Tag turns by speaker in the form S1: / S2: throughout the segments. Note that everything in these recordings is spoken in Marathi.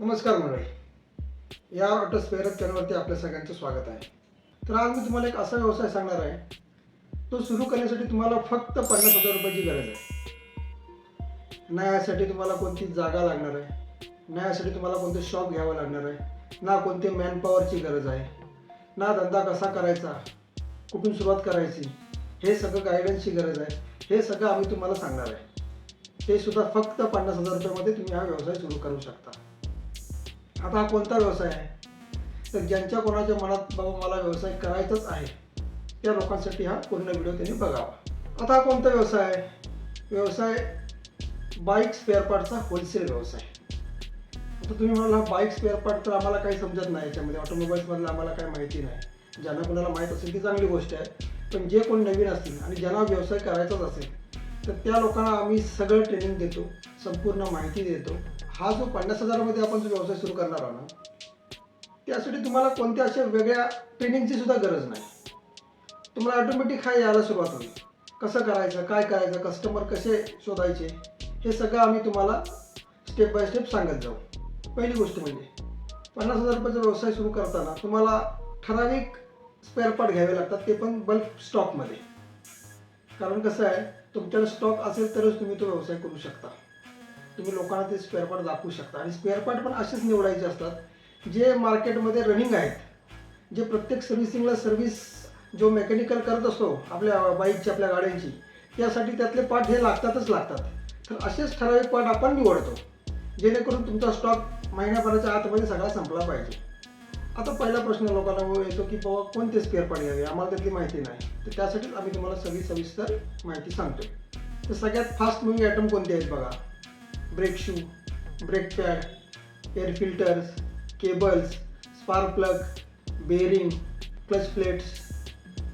S1: नमस्कार मंडळी. या ऑटो स्पेअर चॅनलवरती आपल्या सगळ्यांचं स्वागत आहे. तर आज मी तुम्हाला एक असा व्यवसाय सांगणार आहे तो सुरू करण्यासाठी तुम्हाला फक्त पन्नास हजार रुपयाची गरज आहे. ना यासाठी तुम्हाला कोणती जागा लागणार आहे ना यासाठी तुम्हाला कोणतं शॉप घ्यावं लागणार आहे ना कोणते मॅनपॉवरची गरज आहे ना धंदा कसा करायचा कुठून सुरुवात करायची हे सगळं गायडन्सची गरज आहे. हे सगळं आम्ही तुम्हाला सांगणार आहे. ते सुद्धा फक्त पन्नास हजार रुपयामध्ये तुम्ही हा व्यवसाय सुरू करू शकता. आता हा कोणता व्यवसाय आहे? तर ज्यांच्या कोणाच्या मनात बाबा मला व्यवसाय करायचाच आहे त्या लोकांसाठी हा पूर्ण व्हिडिओ त्यांनी बघावा. आता हा कोणता व्यवसाय आहे? व्यवसाय बाईक स्पेअर पार्टचा होलसेल व्यवसाय. आता तुम्ही म्हणाल हा बाईक स्पेअर पार्ट तर आम्हाला काही समजत नाही याच्यामध्ये. ऑटोमोबाईल्समधलं आम्हाला काही माहिती नाही. ज्यांना कोणाला माहीत असेल ती चांगली गोष्ट आहे. पण जे कोण नवीन असतील आणि ज्यांना व्यवसाय करायचाच असेल तर त्या लोकांना आम्ही सगळं ट्रेनिंग देतो संपूर्ण माहिती देतो. हा जो पन्नास हजारामध्ये आपण जो व्यवसाय सुरू करणार आहोत ना त्यासाठी तुम्हाला कोणत्या अशा वेगळ्या ट्रेनिंगची सुद्धा गरज नाही. तुम्हाला ऑटोमॅटिक हा यायला सुरुवात होईल. कसं करायचं काय करायचं कस्टमर कसे शोधायचे हे सगळं आम्ही तुम्हाला स्टेप बाय स्टेप सांगत जाऊ. पहिली गोष्ट म्हणजे पन्नास हजार रुपयाचा व्यवसाय सुरू करताना तुम्हाला ठराविक स्पेअर पार्ट घ्यावे लागतात ते पण बल्क स्टॉकमध्ये कारण कसं आहे तुमच्याकडे स्टॉक असेल तरच तुम्ही तो व्यवसाय करू शकता. तुम्ही लोकांना ते स्क्वेअर पार्ट दाखवू शकता. आणि स्पेअर पार्ट पण असेच निवडायचे असतात जे मार्केटमध्ये रनिंग आहेत. जे प्रत्येक सर्व्हिसिंगला सर्व्हिस जो मेकॅनिकल करत असतो आपल्या बाईकची आपल्या गाड्यांची त्यासाठी त्यातले पार्ट हे लागतातच लागतात. तर असेच ठराविक पार्ट आपण निवडतो. जेणेकरून तुमचा स्टॉक महिन्याभराच्या आतमध्ये सगळा संपला पाहिजे. आता पहिला प्रश्न लोकांना येतो की बाबा कोणते स्पेअर पार्ट घ्यावे आम्हाला त्यातली माहिती नाही. तर त्यासाठीच आम्ही तुम्हाला सगळी सविस्तर माहिती सांगतो तर सगळ्यात फास्ट मुव्हिंग आयटम कोणते आहेत बघा? Brake shoe brake pad air filters cables spark plug bearing clutch plates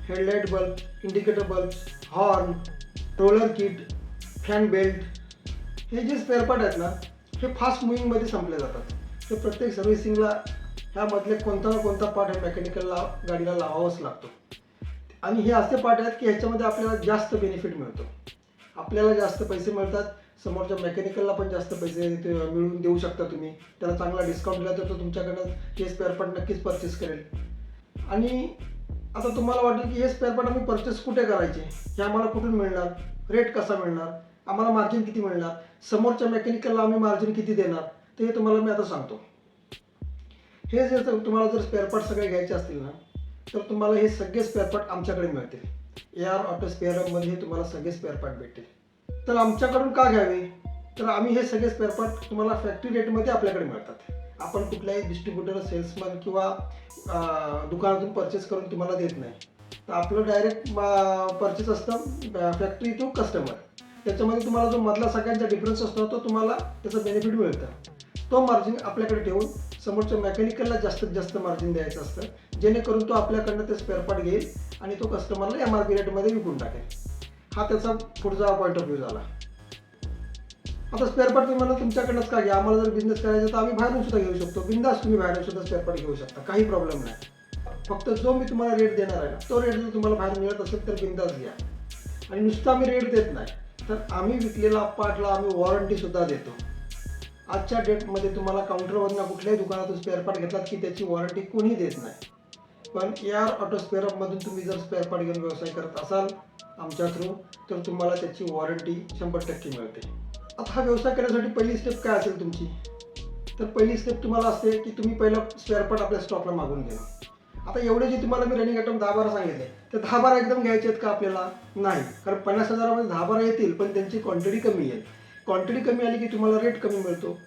S1: headlight bulb indicator bulb horn roller kit fan belt हे जे स्पेअर पार्ट आहेत ना हे फास्ट मुव्हिंगमध्ये संपले जातात. हे प्रत्येक सर्व्हिसिंगला ह्यामधले कोणता ना कोणता पार्ट हे मेकॅनिकलला गाडीला लावावाच लागतो. आणि हे असे पार्ट आहेत की ह्याच्यामध्ये आपल्याला जास्त बेनिफिट मिळतो. आपल्याला जास्त पैसे मिळतात समोरच्या मेकॅनिकलला पण जास्त पैसे ते मिळवून देऊ शकता तुम्ही. त्याला चांगला डिस्काउंट दिला तर तो तुमच्याकडनं हे स्पेअर पार्ट नक्कीच परचेस करेल. आणि आता तुम्हाला वाटेल की हे स्पेअर पार्ट आम्ही परचेस कुठे करायचे? हे आम्हाला कुठून मिळणार? रेट कसा मिळणार? आम्हाला मार्जिन किती मिळणार? समोरच्या मेकॅनिकलला आम्ही मार्जिन किती देणार? ते हे तुम्हाला मी आता सांगतो. हे जर तुम्हाला जर स्पेअर पार्ट सगळे घ्यायचे असतील ना तर तुम्हाला हे सगळे स्पेअर पार्ट आमच्याकडे मिळतील. ए आर ऑटो स्पेअरमध्ये तुम्हाला सगळे स्पेअर पार्ट भेटतील. तर आमच्याकडून का घ्यावे? तर आम्ही हे सगळे स्पेअर पार्ट तुम्हाला फॅक्टरी रेटमध्ये आपल्याकडे मिळतात. आपण कुठल्याही डिस्ट्रीब्युटर सेल्समॅन किंवा दुकानातून परचेस करून तुम्हाला देत नाही. तर आपलं डायरेक्ट परचेस असतं फॅक्टरी टू कस्टमर त्याच्यामध्ये तुम्हाला जो मधला सगळ्यांचा डिफरन्स असतो तो तुम्हाला त्याचं बेनिफिट मिळतं. तो मार्जिन आपल्याकडे ठेवून समोरच्या मेकॅनिकलला जास्तीत जास्त मार्जिन द्यायचं असतं. जेणेकरून तो आपल्याकडनं ते स्पेअर पार्ट घेईल आणि तो कस्टमरला एम आर पी रेटमध्ये विकून टाकेल. हा त्याचा पुढचा पॉईंट ऑफ व्ह्यू झाला. आता स्पेअर पार्ट तुम्हाला तुमच्याकडनंच का घ्या? आम्हाला जर बिझनेस करायचा तर आम्ही बाहेरून सुद्धा घेऊ शकतो. बिंदास तुम्ही बाहेरून सुद्धा स्पेअर पार्ट घेऊ शकता. काही प्रॉब्लेम नाही. फक्त जो मी तुम्हाला रेट देणार आहे ना तो रेट जर तुम्हाला बाहेर मिळत असेल तर बिंदास घ्या. आणि नुसता आम्ही रेट देत नाही तर आम्ही विकलेला पार्टला आम्ही वॉरंटी सुद्धा देतो. आजच्या डेटमध्ये तुम्हाला काउंटरवरनं कुठल्याही दुकानातून स्पेअर पार्ट घेतलात की त्याची वॉरंटी कोणी देत नाही. पण एआर ऑटो स्पेअरमधून तुम्ही जर स्पेअर पार्ट घेऊन व्यवसाय करत असाल आमच्या थ्रू तर तुम्हाला त्याची वॉरंटी शंभर टक्के मिळते. आता हा व्यवसाय करण्यासाठी पहिली स्टेप काय असेल तुमची? तर पहिली स्टेप तुम्हाला असते की तुम्ही पहिलं स्पेअर पार्ट आपल्या स्टॉकला मागून घेणं. आता एवढे जे तुम्हाला मी रनिंग आयटम दहा बारा सांगितले तर दहा बारा एकदम घ्यायचे आहेत का आपल्याला? नाही. कारण पन्नास हजारामध्ये दहा बारा येतील पण त्यांची क्वांटिटी कमी येईल क्वांटिटी कमी आली की तुम्हाला रेट कमी मिळतो.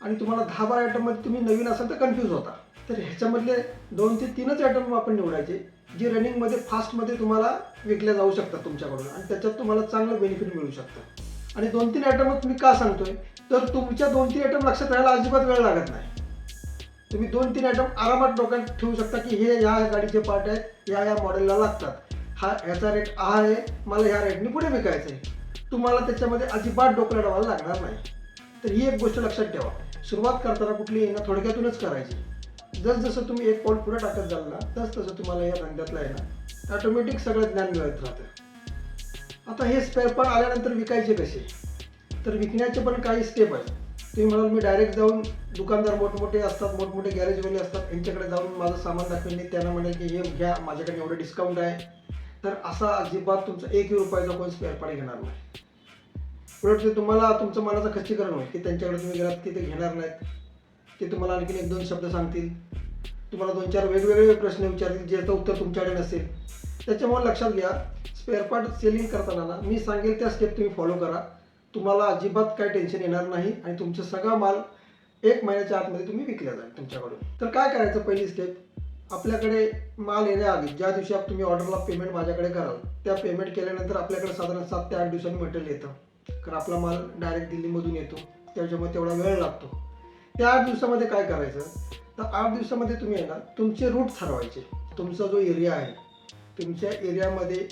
S1: आणि तुम्हाला दहा बारा आयटममध्ये तुम्ही नवीन असाल तर कन्फ्यूज होता. तर ह्याच्यामधले दोन ते तीनच आयटम आपण निवडायचे जे रनिंगमध्ये फास्टमध्ये तुम्हाला विकल्या जाऊ शकतात तुमच्याकडून आणि त्याच्यात तुम्हाला चांगलं बेनिफिट मिळू शकतं. आणि दोन तीन आयटम तुम्ही का सांगतोय? तर तुमच्या दोन तीन आयटम लक्षात राहायला अजिबात वेळ लागत नाही. तुम्ही दोन तीन आयटम आरामात डोक्यात ठेवू शकता की हे ह्या गाडीचे पार्ट आहेत या या मॉडेलला लागतात. हा ह्याचा रेट हा आहे मला ह्या रेटने पुढे विकायचं आहे. तुम्हाला त्याच्यामध्ये अजिबात डोकं लढवायला लागणार नाही. तर ही एक गोष्ट लक्षात ठेवा. सुरुवात करताना कुठली ना थोडक्यातूनच करायची. जस जसं तुम्ही एक पाऊल पुढे टाकत जाल ना तस तसं तुम्हाला या धंद्यातला आहे ना ऑटोमॅटिक सगळं ज्ञान मिळत राहतं. आता हे स्पेअर पार्ट आल्यानंतर विकायचे कसे? तर विकण्याचे पण काही स्टेप आहेत. तुम्ही म्हणाल मी डायरेक्ट जाऊन दुकानदार मोठमोठे असतात मोठमोठे गॅरेजवाले असतात यांच्याकडे जाऊन माझं सामान दाखवेन नाही त्यांना म्हणेल की हे घ्या माझ्याकडे एवढं डिस्काउंट आहे. तर असा अजिबात तुमचा एकही रुपयाचा कोण स्पेअर पार्ट घेणार नाही. उलट ते तुम्हाला तुमचं मनाचं खच्चीकरण होईल की त्यांच्याकडे तुम्ही गेलात की ते घेणार नाहीत. ते तुम्हाला आणखीन एक दोन शब्द सांगतील. तुम्हाला दोन चार वेगवेगळे प्रश्न विचारतील ज्याचं उत्तर तुमच्याकडे नसेल. त्याच्यामुळे लक्षात घ्या स्पेअर पार्ट सेलिंग करताना ना मी सांगेल त्या स्टेप तुम्ही फॉलो करा. तुम्हाला अजिबात काय टेन्शन येणार नाही आणि तुमचा सगळा माल एक महिन्याच्या आतमध्ये तुम्ही विकल्या जाईल तुमच्याकडून. तर काय करायचं पहिली स्टेप आपल्याकडे माल येण्याआधी ज्या दिवशी तुम्ही ऑर्डरला पेमेंट माझ्याकडे कराल त्या पेमेंट केल्यानंतर आपल्याकडे साधारण सात ते आठ दिवसांनी मटेरियल येतं. कारण आपला माल डायरेक्ट दिल्लीमधून येतो. त्याच्यामुळे तेवढा वेळ लागतो. त्या आठ दिवसामध्ये काय करायचं? तर आठ दिवसामध्ये तुम्ही आहे ना तुमचे रूट ठरवायचे. तुमचा जो एरिया आहे तुमच्या एरियामध्ये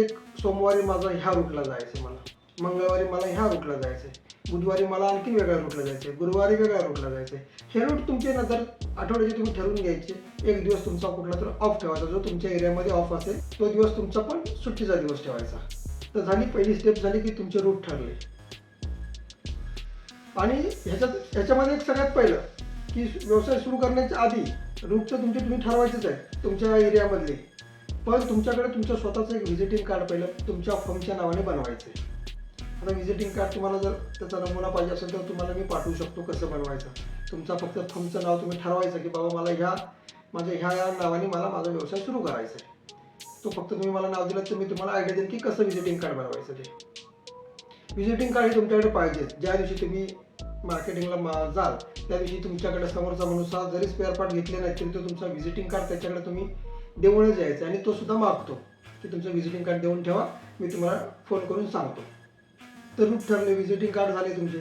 S1: एक सोमवारी माझा ह्या रूटला जायचं आहे मला. मंगळवारी मला ह्या रूटला जायचं आहे बुधवारी मला आणखी वेगळ्या रूटला जायचं आहे गुरुवारी वेगळ्या रूटला जायचं आहे हे रूट तुमचे नंतर आठवड्याचे तुम्ही ठरवून घ्यायचे एक दिवस तुमचा कुठला तर ऑफ ठेवायचा जो तुमच्या एरियामध्ये ऑफ असेल तो दिवस तुमचा पण सुट्टीचा दिवस ठेवायचा. तर झाली पहिली स्टेप झाली की तुमचे रूट ठरले. आणि ह्याच्यात ह्याच्यामध्ये एक सगळ्यात पहिलं की व्यवसाय सुरू करण्याच्या आधी रूटचं तुमचे तुम्ही ठरवायचेच आहे तुमच्या एरियामधले. पण तुमच्याकडे तुमचं स्वतःचं एक व्हिजिटिंग कार्ड पहिलं तुमच्या फर्मच्या नावाने बनवायचं आहे. आता व्हिजिटिंग कार्ड तुम्हाला जर त्याचा नमुना पाहिजे असेल तर तुम्हाला मी पाठवू शकतो कसं बनवायचं. तुमचा फक्त फर्मचं नाव तुम्ही ठरवायचं की बाबा मला ह्या माझ्या ह्या ह्या नावाने मला माझा व्यवसाय सुरू करायचा आहे. तो फक्त तुम्ही मला नाव दिलं तर मी तुम्हाला आयडिया देईन की कसं व्हिजिटिंग कार्ड बनवायचं ते. व्हिजिटिंग कार्ड हे तुमच्याकडे पाहिजे. ज्या दिवशी तुम्ही मार्केटिंगला मा- जाल त्या दिवशी तुमच्याकडे समोरचा माणूस हा जरी स्पेअर पार्ट घेतले नाही तरी तो तुमचा व्हिजिटिंग कार्ड त्याच्याकडे तुम्ही देऊनच यायचं आणि तो सुद्धा मागतो. की तुमचं व्हिजिटिंग कार्ड देऊन ठेवा. मी तुम्हाला फोन करून सांगतो. तर रूट ठरले व्हिजिटिंग कार्ड झाले तुमचे.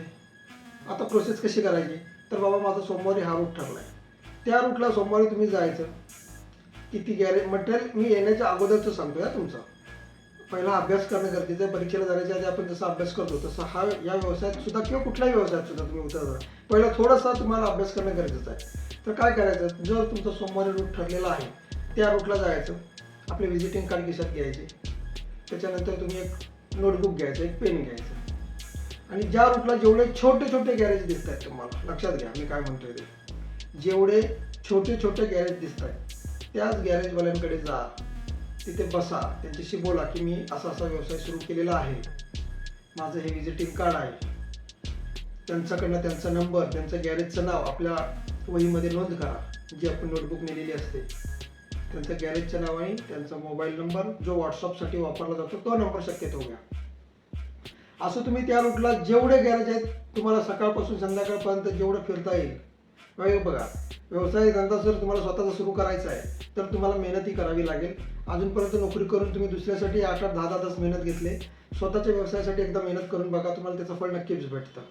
S1: आता प्रोसेस कशी करायची? तर बाबा माझा सोमवारी हा रूट ठरला आहे त्या रूटला सोमवारी तुम्ही जायचं. किती गॅरेज मटेरियल मी येण्याच्या अगोदरचं सांगतो या तुमचा. पहिला अभ्यास करणं गरजेचं आहे परीक्षेला जाण्याच्या आधी आपण जसा अभ्यास करतो तसा हा या व्यवसायात सुद्धा किंवा कुठल्याही व्यवसायात सुद्धा तुम्ही उतरता पहिला थोडासा तुम्हाला अभ्यास करणं गरजेचं आहे. तर काय करायचं? जर तुमचा सोमवारी रूट ठरलेला आहे त्या रूटला जायचं. आपले व्हिजिटिंग कार्ड खिशात घ्यायचे. त्याच्यानंतर तुम्ही एक नोटबुक घ्यायचं एक पेन घ्यायचं. आणि ज्या रूटला जेवढे छोटे छोटे गॅरेज दिसत आहेत तुम्हाला लक्षात घ्या मी काय म्हणतोय ते. जेवढे छोटे छोटे गॅरेज दिसत आहेत त्याच गॅरेजवाल्यांकडे जा. तिथे बसा. त्यांच्याशी बोला की मी असा असा व्यवसाय सुरू केलेला आहे. माझं हे व्हिजिटिंग कार्ड आहे. त्यांच्याकडनं त्यांचा नंबर त्यांचं गॅरेजचं नाव आपल्या वहीमध्ये नोंद करा. जी आपण नोटबुक नेलेली असते. त्यांचं नाव आहे त्यांचा मोबाईल नंबर जो व्हॉट्सअपसाठी वापरला जातो तो नंबर शक्यतो घ्या. असं तुम्ही त्या रूटला जेवढे गॅरेज आहेत तुम्हाला सकाळपासून संध्याकाळपर्यंत जेवढं फिरता येईल हो, बघा. व्यवसाय धंदा जर तुम्हाला स्वतःचा सुरू करायचा आहे तर तुम्हाला मेहनतही करावी लागेल. अजूनपर्यंत नोकरी करून तुम्ही दुसऱ्यासाठी आठ आठ दहा दहा तास मेहनत घेतले. स्वतःच्या व्यवसायासाठी एकदा मेहनत करून बघा तुम्हाला त्याचं फळ नक्कीच भेटतं.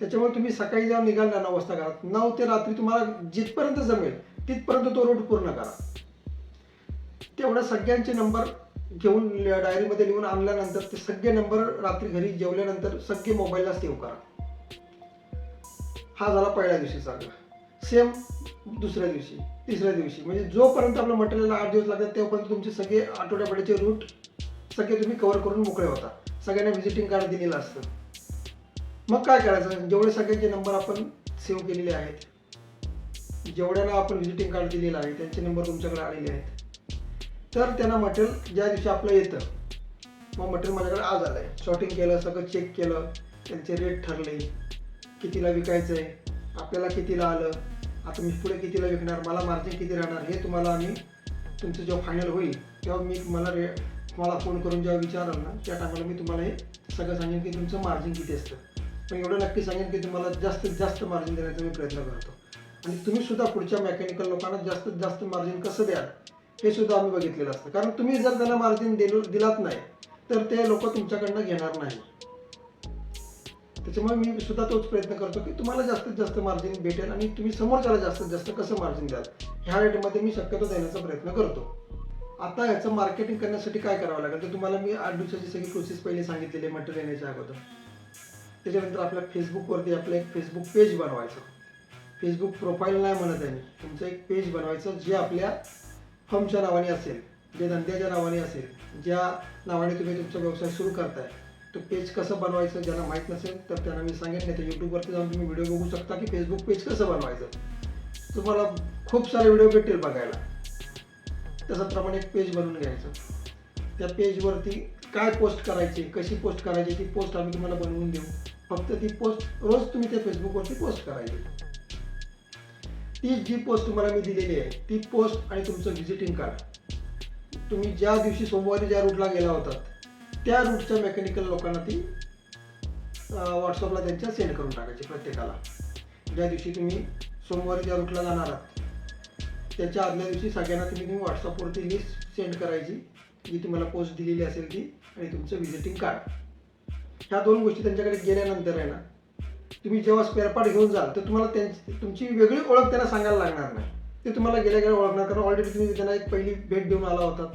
S1: त्याच्यामुळे तुम्ही सकाळी जेव्हा निघाल ना नऊ वाजता घरात नऊ ते रात्री तुम्हाला जिथपर्यंत जमेल तिथपर्यंत तो रूट पूर्ण करा. तेवढ्या सगळ्यांचे नंबर घेऊन डायरीमध्ये लिहून आणल्यानंतर ते सगळे नंबर रात्री घरी जेवल्यानंतर सगळे मोबाईलला सेव्ह करा. हा झाला पहिल्या दिवशी चांगला सेम दुसऱ्या दिवशी तिसऱ्या दिवशी. म्हणजे जोपर्यंत आपलं मटेरियल आठ दिवस लागतात तेव्हापर्यंत तुमचे सगळे आठवड्यापडेचे रूट सगळे तुम्ही कव्हर करून मोकळे होता. सगळ्यांना व्हिजिटिंग कार्ड दिलेलं असतं. मग काय करायचं? जेवढे सगळ्यांचे नंबर आपण सेव्ह केलेले आहेत जेवढ्याला आपण व्हिजिटिंग कार्ड दिलेलं आहे त्यांचे नंबर तुमच्याकडे आलेले आहेत. तर त्यांना मटेरियल ज्या दिवशी आपलं येतं मग मटेरियल माझ्याकडे आज आलं आहे शॉर्टिंग केलं सगळं चेक केलं त्यांचे रेट ठरले कितीला विकायचं आहे आपल्याला कितीला आलं आता मी पुढे कितीला विकणार मला मार्जिन किती राहणार हे तुम्हाला आम्ही तुमचं जेव्हा फायनल होईल तेव्हा मी तुम्हाला रे तुम्हाला फोन करून जेव्हा विचाराल ना त्या टायमाला मी तुम्हाला हे सगळं सांगेन की तुमचं मार्जिन किती असतं. पण एवढं नक्की सांगेन की तुम्हाला जास्तीत जास्त मार्जिन देण्याचा मी प्रयत्न करतो. आणि तुम्ही सुद्धा पुढच्या मेकॅनिकल लोकांना जास्तीत जास्त मार्जिन कसं द्याल हे सुद्धा आम्ही बघितलेलं असतं. कारण तुम्ही जर त्यांना मार्जिन दिलं दिलात नाही तर ते लोक तुमच्याकडनं घेणार नाही. त्याच्यामुळे मी सुद्धा तोच प्रयत्न करतो की तुम्हाला जास्तीत जास्त मार्जिन भेटेल आणि तुम्ही समोरच्याला जास्तीत जास्त कसं मार्जिन द्याल? ह्या रेटमध्ये मी शक्यतो देण्याचा प्रयत्न करतो. आता याचं मार्केटिंग करण्यासाठी काय करावं लागेल? तर तुम्हाला मी आठ दिवसाची सगळी प्रोसेस पहिले सांगितलेली मटेरियल येण्याच्या अगोदर. त्याच्यानंतर आपल्या फेसबुकवरती आपलं एक फेसबुक पेज बनवायचं. फेसबुक प्रोफाईल नाही म्हणत आहे मी. तुमचं एक पेज बनवायचं जे आपल्या फर्मच्या नावाने असेल जे धंद्याच्या नावाने असेल ज्या नावाने तुम्ही तुमचा व्यवसाय सुरू करताय. तो पेज कसं बनवायचं ज्यांना माहीत नसेल तर त्यांना मी सांगेन. नाही तर यूट्यूबवरती जाऊन तुम्ही व्हिडिओ बघू शकता की फेसबुक पेज कसं बनवायचं. तुम्हाला खूप सारे व्हिडिओ भेटतील बघायला. त्याच्याप्रमाणे एक पेज बनवून घ्यायचं. त्या पेजवरती काय पोस्ट करायची कशी पोस्ट करायची ती पोस्ट आम्ही तुम्हाला बनवून देऊ. फक्त ती पोस्ट रोज तुम्ही त्या फेसबुकवरती पोस्ट करायची. ती जी पोस्ट तुम्हाला मी दिलेली आहे ती पोस्ट आणि तुमचं व्हिजिटिंग कार्ड तुम्ही ज्या दिवशी सोमवारी ज्या रूटला गेला होतात त्या रूटच्या मेकॅनिकल लोकांना ती व्हॉट्सअपला त्यांच्या सेंड करून टाकायची प्रत्येकाला. ज्या दिवशी तुम्ही सोमवारी ज्या रूटला जाणार आहात त्याच्या आदल्या दिवशी सगळ्यांना तुम्ही तुम्ही व्हॉट्सअपवरती लिस्ट सेंड करायची जी तुम्हाला पोस्ट दिलेली असेल ती आणि तुमचं व्हिजिटिंग कार्ड ह्या दोन गोष्टी त्यांच्याकडे गेल्यानंतर आहे ना तुम्ही जेव्हा स्पेअरपार्ट घेऊन जाल तर तुम्हाला त्यांची तुमची वेगळी ओळख त्यांना सांगायला लागणार नाही. ते तुम्हाला गेल्या गेल्या ओळखणार कारण ऑलरेडी तुम्ही त्यांना एक पहिली भेट देऊन आला होता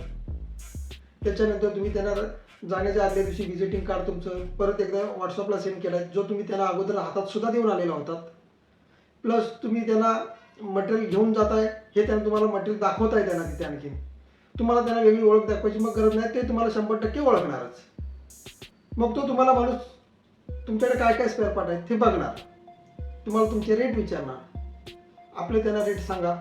S1: त्याच्यानंतर तुम्ही त्यांना जाण्याच्या आदल्या दिवशी व्हिजिटिंग कार्ड तुमचं परत एकदा व्हॉट्सअपला सेंड केला जो तुम्ही त्याला अगोदर हातात सुद्धा देऊन आलेला होतात प्लस तुम्ही त्याला मटेरियल घेऊन जाताय हे त्यांना तुम्हाला मटेरियल दाखवताय त्यांना तिथे आणखी तुम्हाला त्यांना वेगळी ओळख दाखवायची मग गरज नाही ते तुम्हाला शंभर टक्के ओळखणारच. मग तो तुम्हाला माणूस तुमच्याकडे काय काय स्पेअर पार्ट आहेत ते बघणार. तुम्हाला तुमचे रेट विचारणार. आपले त्यांना रेट सांगा.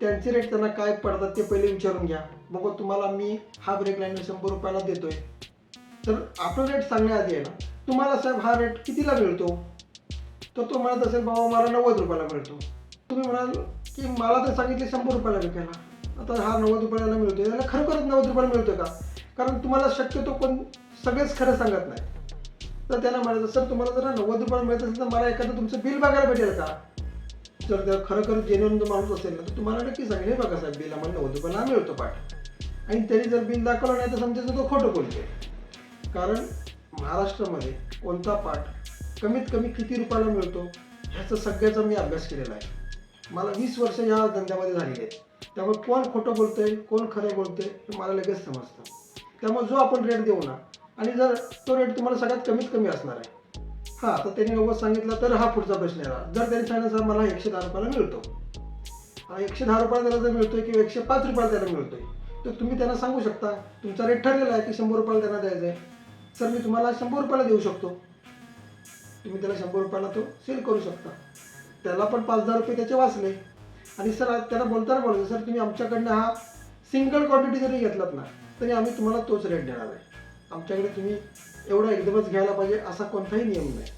S1: त्यांचे रेट त्यांना काय पडतात ते पहिले विचारून घ्या. बघा तुम्हाला मी हा ब्रेक लाईन शंभर रुपयाला देतोय. तर आपला रेट सांगण्याआधी आहे ना तुम्हाला साहेब हा रेट कितीला मिळतो? तर तो म्हणत असेल बाबा मला नव्वद रुपयाला मिळतो. तुम्ही म्हणाल की मला तर सांगितले शंभर रुपयाला विकायला. आता हा नव्वद रुपयाला मिळतो याला खरोखरच नव्वद रुपयाला मिळतो का? कारण तुम्हाला शक्यतो कोण सगळेच खरं सांगत नाही. तर त्यांना म्हणायचं सर तुम्हाला जर नव्वद रुपयाला मिळत असेल तर मला एखादं तुमचं बिल बघायला भेटेल का? जर त्या खरोखर जेन्युन जो माणूस असेल ना तर तुम्हाला नक्की सांगेल हे बघा साहेब बिल आम्हाला नव्वद रुपयाला मिळतो पाठ. आणि त्यांनी जर बिल दाखवलं नाही तर समजायचं तो खोटं बोलते कारण महाराष्ट्रामध्ये कोणता पाठ कमीत कमी किती रुपयाला मिळतो ह्याचा सगळ्याचा मी अभ्यास केलेला आहे. मला वीस वर्ष या धंद्यामध्ये झालेली आहेत. त्यामुळे कोण खोटं बोलतंय कोण खरं बोलतंय हे मला लगेच समजतं. त्यामुळे जो आपण रेट देऊ ना आणि जर तो रेट तुम्हाला सगळ्यात कमीत कमी असणार आहे. हां तर त्यांनी नव्वद सांगितलं तर हा पुढचा प्रश्न येणार जर त्यांनी सांगितलं सर मला एकशे दहा रुपयाला मिळतो. हा एकशे दहा रुपयाला त्याला जर मिळतोय किंवा एकशे पाच रुपयाला त्याला मिळतोय तर तुम्ही त्यांना सांगू शकता. तुमचा रेट ठरलेला आहे की शंभर रुपयाला त्यांना द्यायचा आहे सर मी तुम्हाला शंभर रुपयाला देऊ शकतो. तुम्ही त्याला शंभर रुपयाला तो सेल करू शकता. त्याला पण पाच दहा रुपये त्याचे वाचले. आणि सर त्याला बोलताना बोलायचं सर तुम्ही आमच्याकडनं हा सिंगल क्वांटिटी जरी घेतलात ना तरी आम्ही तुम्हाला तोच रेट देणार आहे. आमच्याकडे तुम्ही एवढा एकदमच घ्यायला पाहिजे असा कोणताही नियम नाही.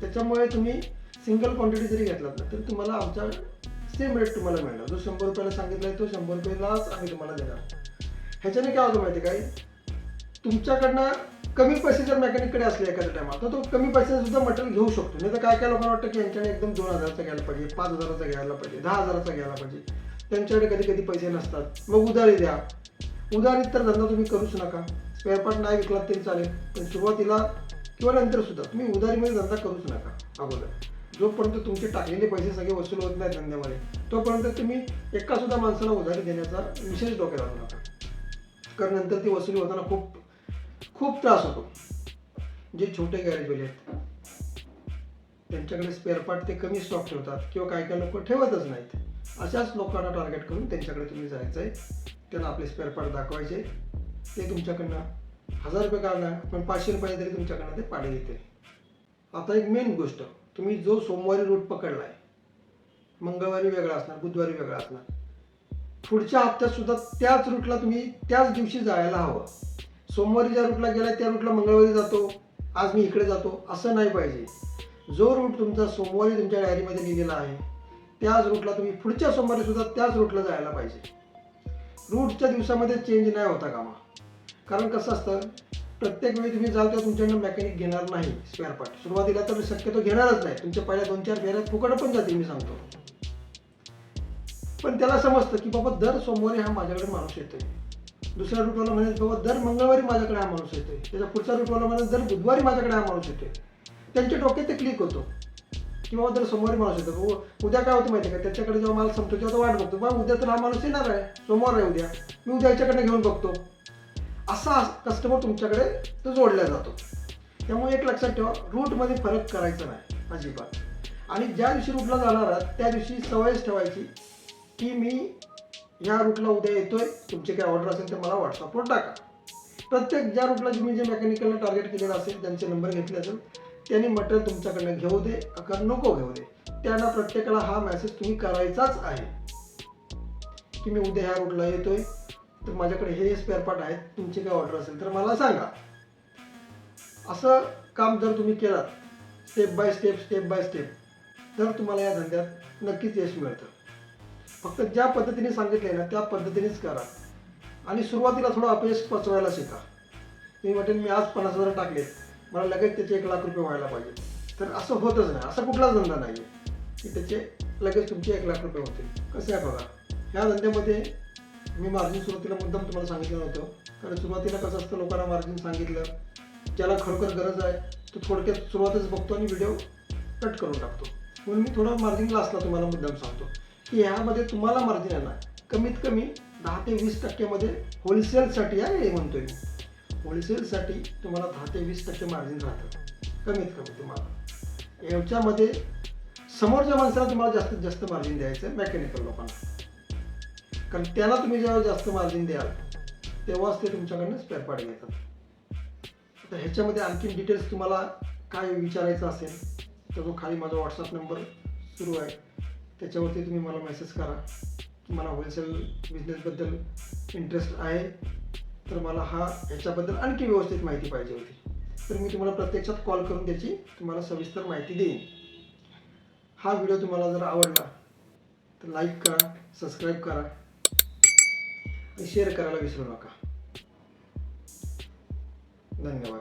S1: त्याच्यामुळे तुम्ही सिंगल क्वांटिटी जरी घेतलात ना तरी तुम्हाला आमचा सेम रेट तुम्हाला मिळणार. जो शंभर रुपयाला सांगितला आहे तो शंभर रुपयालाच आम्ही तुम्हाला देणार. ह्याच्याने काय होतं माहिती आहे काय? तुमच्याकडनं कमी पैसे जर मेकॅनिककडे असले एखाद्या टायमात तर तो कमी पैसे सुद्धा मटेरियल घेऊ शकतो. नाही तर काय काय लोकांना वाटतं की यांच्याकडे एकदम दोन हजाराचा घ्यायला पाहिजे पाच हजाराचा घ्यायला पाहिजे दहा हजाराचा घ्यायला पाहिजे. त्यांच्याकडे कधी कधी पैसे नसतात. मग उधारी द्या. उधारीत तर धंदा तुम्ही करूच नका. स्पेअरपार्ट नाही विकलात तरी चालेल. पण सुरुवातीला किंवा नंतर सुद्धा तुम्ही उधारीमध्ये धंदा करूच नका अगोदर. जोपर्यंत तुमचे टाकलेले पैसे सगळे वसूल होत नाहीत धंद्यामध्ये तोपर्यंत तुम्ही एका सुद्धा माणसाला उधारी देण्याचा विशेष डोक्यात आणू नका. कारण नंतर ती वसुली होताना खूप खूप त्रास होतो. जे छोटे गॅरेजवाले आहेत त्यांच्याकडे स्पेअर पार्ट ते कमी स्टॉक ठेवतात किंवा काही काही लोक ठेवतच नाहीत. अशाच लोकांना टार्गेट करून त्यांच्याकडे तुम्ही जायचं आहे त्यांना आपले स्पेअर पार्ट दाखवायचे. ते तुमच्याकडनं हजार रुपये काढणार पण पाचशे रुपये तरी तुमच्याकडनं ते पाडे येते आता एक मेन गोष्ट तुम्ही जो सोमवारी रूट पकडला आहे मंगळवारी वेगळा असणार बुधवारी वेगळा असणार. पुढच्या हप्त्यात सुद्धा त्याच रूटला तुम्ही त्याच दिवशी जायला हवं. सोमवारी ज्या रूटला गेलाय त्या रूटला मंगळवारी जातो. आज मी इकडे जातो. असं नाही पाहिजे. जो रूट तुमचा सोमवारी तुमच्या डायरीमध्ये लिहिलेला आहे त्याच रूटला तुम्ही पुढच्या सोमवारी सुद्धा त्याच रूटला जायला पाहिजे. रूटच्या दिवसामध्ये चेंज नाही होता कामा. कारण कसं असतं प्रत्येक वेळी तुम्ही जाल तेव्हा तुमच्याकडनं मेकॅनिक घेणार नाही स्पेअर पार्ट सुरुवातीला तर शक्यतो घेणारच नाही. तुमच्या पहिल्या दोन चार फेऱ्यात फुकट पण जाते मी सांगतो. पण त्याला समजतं की बाबा दर सोमवारी हा माझ्याकडे माणूस येतोय. दुसऱ्या रूटवाला म्हणेल बाबा दर मंगळवारी माझ्याकडे हा माणूस येतोय. त्याच्या पुढच्या रूटवाला म्हणेल दर बुधवारी माझ्याकडे हा माणूस येतोय. त्यांच्या डोक्यात ते क्लिक होतो. की बाबा दर सोमवारी माणूस येतो उद्या काय होतं माहिती का? त्याच्याकडे जेव्हा माल संपतो तेव्हा वाट बघतो. बाबा उद्या तर हा माणूस येणार आहे. सोमवार आहे उद्या. मी उद्या याच्याकडे घेऊन बघतो. असा कस्टमर तुमच्याकडे तो जोडला जातो. त्यामुळे एक लक्षात ठेवा रूटमध्ये फरक करायचा नाही अजिबात. आणि ज्या दिवशी रूटला जाणार आहात त्या दिवशी सवयच ठेवायची की मी ह्या रूटला उद्या येतोय. तुमचे काही ऑर्डर असेल तर मला व्हॉट्सअपवर टाका. प्रत्येक ज्या रूटला तुम्ही जे मेकॅनिकलला टार्गेट केलेलं असेल त्यांचे नंबर घेतले असेल त्यांनी मटेरियल तुमच्याकडनं घेऊ दे अकर नको घेऊ दे. त्यांना प्रत्येकाला हा मेसेज तुम्ही करायचाच आहे. की मी उद्या ह्या रूटला येतोय तर माझ्याकडे हे स्पेअर पार्ट आहेत तुमची काय ऑर्डर असेल तर मला सांगा. असं काम जर तुम्ही केलात step by step step by step तर तुम्हाला या धंद्यात नक्कीच यश मिळतं. फक्त ज्या पद्धतीने सांगितले ना त्या पद्धतीनेच करा. आणि सुरुवातीला थोडं अपयश पचवायला शिका. मी वाटेल मी आज पन्नास हजार टाकले. मला लगेच त्याचे एक लाख रुपये व्हायला पाहिजे. तर असं होतच नाही. असा कुठलाच धंदा नाही की त्याचे लगेच तुमचे एक लाख रुपये होतील. कसं आहे बघा ह्या धंद्यामध्ये मी मार्जिन सुरुवातीला मुद्दाम तुम्हाला सांगितलं नव्हतं. कारण सुरुवातीला कसं असतं लोकांना मार्जिन सांगितलं. ज्याला खरोखर गरज आहे तो थोडक्यात सुरुवातच बघतो आणि व्हिडिओ कट करून टाकतो. म्हणून मी थोडा मार्जिन क्लासला तुम्हाला मुद्दाम सांगतो. की ह्यामध्ये तुम्हाला मार्जिन येणार कमीत कमी दहा ते वीस टक्क्यामध्ये होलसेलसाठी आहे हे म्हणतोय मी. होलसेलसाठी तुम्हाला दहा ते वीस टक्के मार्जिन राहतं कमीत कमी तुम्हाला. याच्यामध्ये समोरच्या माणसाला तुम्हाला जास्तीत जास्त मार्जिन द्यायचं आहे मेकॅनिकल लोकांना. कारण त्याला तुम्ही जेव्हा जास्त मार्जिन द्याल तेव्हाच ते तुमच्याकडनं स्पेअर पार्ट घेतात. तर ह्याच्यामध्ये आणखी डिटेल्स तुम्हाला काय विचारायचं असेल तर तो खाली माझा व्हॉट्सअप नंबर सुरू आहे. त्याच्यावरती तुम्ही मला मेसेज करा. की मला होलसेल बिझनेसबद्दल इंटरेस्ट आहे. तर मला हा ह्याच्याबद्दल आणखी व्यवस्थित माहिती पाहिजे होती. तर मी तुम्हाला प्रत्यक्षात कॉल करून त्याची तुम्हाला सविस्तर माहिती देईन. हा व्हिडिओ तुम्हाला जर आवडला तर लाईक करा सबस्क्राईब करा आणि शेअर करायला विसरू नका. धन्यवाद.